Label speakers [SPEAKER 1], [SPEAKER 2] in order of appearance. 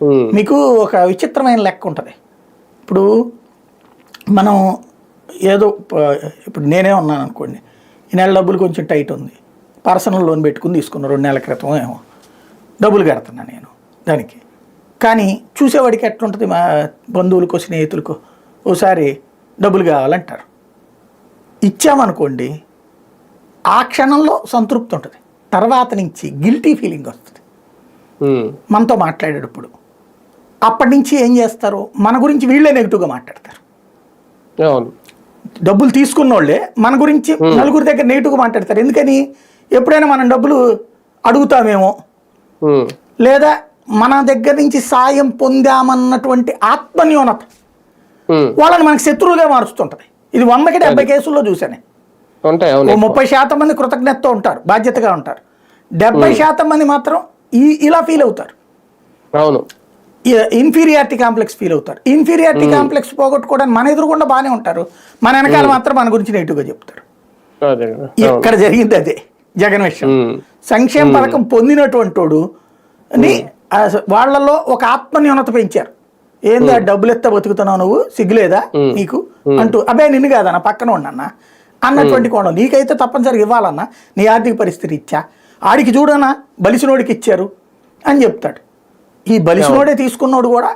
[SPEAKER 1] ఉమ్,
[SPEAKER 2] మీకు ఒక విచిత్రమైన లెక్క ఉంటుంది. ఇప్పుడు మనం ఏదో ఇప్పుడు నేనే ఉన్నాను అనుకోండి. ఈ నెల డబ్బులు కొంచెం టైట్ ఉంది. పర్సనల్ లోన్ పెట్టుకుని తీసుకున్నా రెండు నెలల క్రితం ఏమో. డబ్బులు కడుతున్నా నేను దానికి. కానీ చూసేవాడికి ఎట్లుంటుంది మా బంధువులకో స్నేహితులకో ఓసారి డబ్బులు కావాలంటారు. ఇచ్చామనుకోండి ఆ క్షణంలో సంతృప్తి ఉంటుంది. తర్వాత నుంచి గిల్టీ ఫీలింగ్ వస్తుంది.
[SPEAKER 1] ఉమ్,
[SPEAKER 2] మనతో మాట్లాడేటప్పుడు. అప్పటి నుంచి ఏం చేస్తారు? మన గురించి వీళ్ళే నెగిటివ్గా మాట్లాడతారు. డబ్బులు తీసుకున్న వాళ్ళే మన గురించి నలుగురి దగ్గర నెగిటివ్గా మాట్లాడతారు. ఎందుకని? ఎప్పుడైనా మనం డబ్బులు అడుగుతామేమో. లేదా మన దగ్గర నుంచి సాయం పొందామన్నటువంటి ఆత్మన్యూనత. వాళ్ళని మనకి శత్రువులుగా మారుస్తుంటది. ఇది వందకి డెబ్బై కేసుల్లో
[SPEAKER 1] అవును.
[SPEAKER 2] ముప్పై శాతం మంది కృతజ్ఞతతో ఉంటారు బాధ్యతగా ఉంటారు. డెబ్బై శాతం మంది మాత్రం ఈ ఇలా ఫీల్ అవుతారు.
[SPEAKER 1] అవును.
[SPEAKER 2] ఇన్ఫీరియారిటీ కాంప్లెక్స్ ఫీల్ అవుతారు. ఇన్ఫీరియారిటీ కాంప్లెక్స్ పోగొట్టుకోవడానికి మన ఎదురుకుండా బాగానే ఉంటారు. మన వెనకాల మాత్రం మన గురించి నెగిటివ్గా చెప్తారు. ఎక్కడ జరిగింది అదే జగన్ విషయం.
[SPEAKER 1] ఉమ్,
[SPEAKER 2] సంక్షేమ పథకం పొందినటువంటి వాడు ని వాళ్ళలో ఒక ఆత్మన్యూనత పెంచారు. ఏందా డబ్బులు ఎత్త బతుకుతున్నావు నువ్వు? సిగ్గులేదా నీకు? అంటూ అబ్బాయి నిన్ను కాదన్న పక్కన ఉండన్నా. అన్నటువంటి కోణం. నీకైతే తప్పనిసరిగా ఇవ్వాలన్నా నీ ఆర్థిక పరిస్థితి ఇచ్చా. ఆడికి చూడనా? బలిసినోడికి ఇచ్చారు అని చెప్తాడు. ఈ బలిసినోడే తీసుకున్నోడు కూడా